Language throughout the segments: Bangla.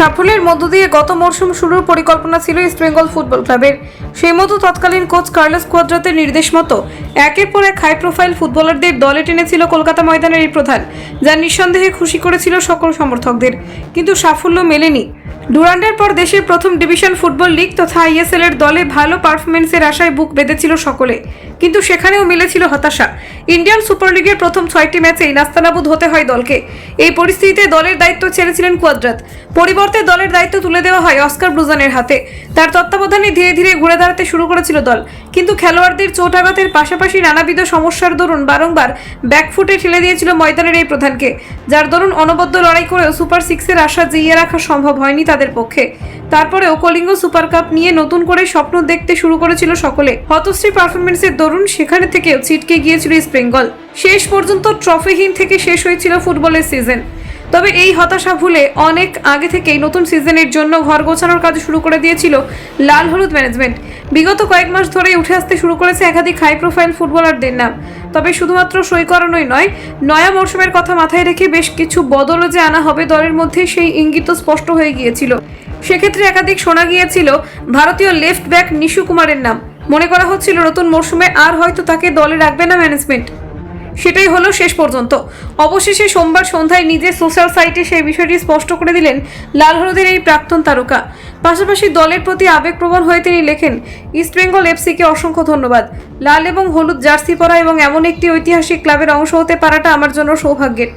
সাফল্যের মধ্য দিয়ে গত মরশুম শুরুর পরিকল্পনা ছিল ইস্ট বেঙ্গল ফুটবল ক্লাবের সেই মতো তৎকালীন কোচ কার্লোস কোয়াদ্রাতের নির্দেশ মতো একের পর এক হাই প্রোফাইল ফুটবলারদের দলে টেনেছিল কলকাতা ময়দানের এই প্রধান যা নিঃসন্দেহে খুশি করেছিল সকল সমর্থকদের। কিন্তু সাফল্য মেলেনি। ডুরান্ডের পর দেশের প্রথম ডিভিশন ফুটবল লিগ তথা আইএসএল এর দলে ভালো পারফরমেন্সের আশায় বুক বেঁধেছিল সকলে। কিন্তু সেখানেও মিলেছিল হতাশা। ইন্ডিয়ান সুপার লিগের প্রথম ছয়টি ম্যাচেই নাস্তানাবুদ হতে হয় দলকে। এই পরিস্থিতিতে দলের দায়িত্ব ছেড়েছিলেন কুয়াদ্রাত। পরিবর্তে দলের দায়িত্ব তুলে দেওয়া হয় অস্কার ব্রুজানের হাতে। তার তত্ত্বাবধানে ধীরে ধীরে ঘুরে দাঁড়াতে শুরু করেছিল দল। কিন্তু খেলোয়াড়দের চোট চোটাঘাতের পাশাপাশি নানাবিধ সমস্যার দরুন বারংবার ব্যাকফুটে ঠেলে দিয়েছিল ময়দানের এই প্রধানকে। যার দরুন অনবদ্য লড়াই করেও সুপার সিক্সের আশা জিইয়ে রাখা সম্ভব হয়নি তাদের পক্ষে। তারপরেও কলিঙ্গ সুপার কাপ নিয়ে নতুন করে স্বপ্ন দেখতে শুরু করেছিল সকলে। হতশ্রী পারফরমেন্সের দরুন সেখানে থেকেও ছিটকে গিয়েছিল ইস্ট বেঙ্গল। শেষ পর্যন্ত ট্রফিহীন থেকে শেষ হয়েছিল ফুটবলের সিজন। তবে এই হতাশা ভুলে অনেক আগে থেকেই নতুন সিজনের জন্য ঘর গোছানোর কাজ শুরু করে দিয়েছিল লাল হলুদ ম্যানেজমেন্ট। বিগত কয়েক মাস ধরেই উঠে আসতে শুরু করেছে একাধিক হাই প্রোফাইল ফুটবলারদের নাম। তবে শুধুমাত্র সই করানোই নয়, নয়া মরশুমের কথা মাথায় রেখে বেশ কিছু বদলও যে আনা হবে দলের মধ্যে সেই ইঙ্গিত স্পষ্ট হয়ে গিয়েছিল। সেক্ষেত্রে একাধিক শোনা গিয়েছিল ভারতীয় লেফট ব্যাক নিশু কুমারের নাম। মনে করা হচ্ছিল নতুন মরশুমে আর হয়তো তাকে দলে রাখবে না ম্যানেজমেন্ট সেটাই হলো শেষ পর্যন্ত। অবশেষে সোমবার সন্ধ্যায় নিজের সোশ্যাল সাইটে সেই বিষয়টি স্পষ্ট করে দিলেন লাল হলুদের এই প্রাক্তন তারকা। পাশাপাশি দলের প্রতি আবেগপ্রবণ হয়ে তিনি লেখেন ইস্টবেঙ্গল এফসিকে অসংখ্য ধন্যবাদ। লাল এবং হলুদ জার্সি পরা এবং এমন একটি ঐতিহাসিক ক্লাবের অংশ হতে পারাটা আমার জন্য সৌভাগ্যের।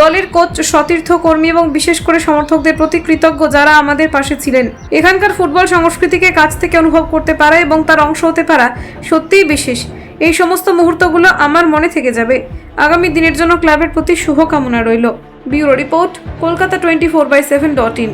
দলের কোচ, সতীর্থ কর্মী এবং বিশেষ করে সমর্থকদের প্রতি কৃতজ্ঞ যারা আমাদের পাশে ছিলেন। এখানকার ফুটবল সংস্কৃতিকে কাছ থেকে অনুভব করতে পারা এবং তার অংশ হতে পারা সত্যিই বিশেষ। এই সমস্ত মুহূর্তগুলো আমার মনে থেকে যাবে। আগামী দিনের জন্য ক্লাবের প্রতি শুভকামনা রইল। Bureau report, Kolkata twenty four by seven dot in.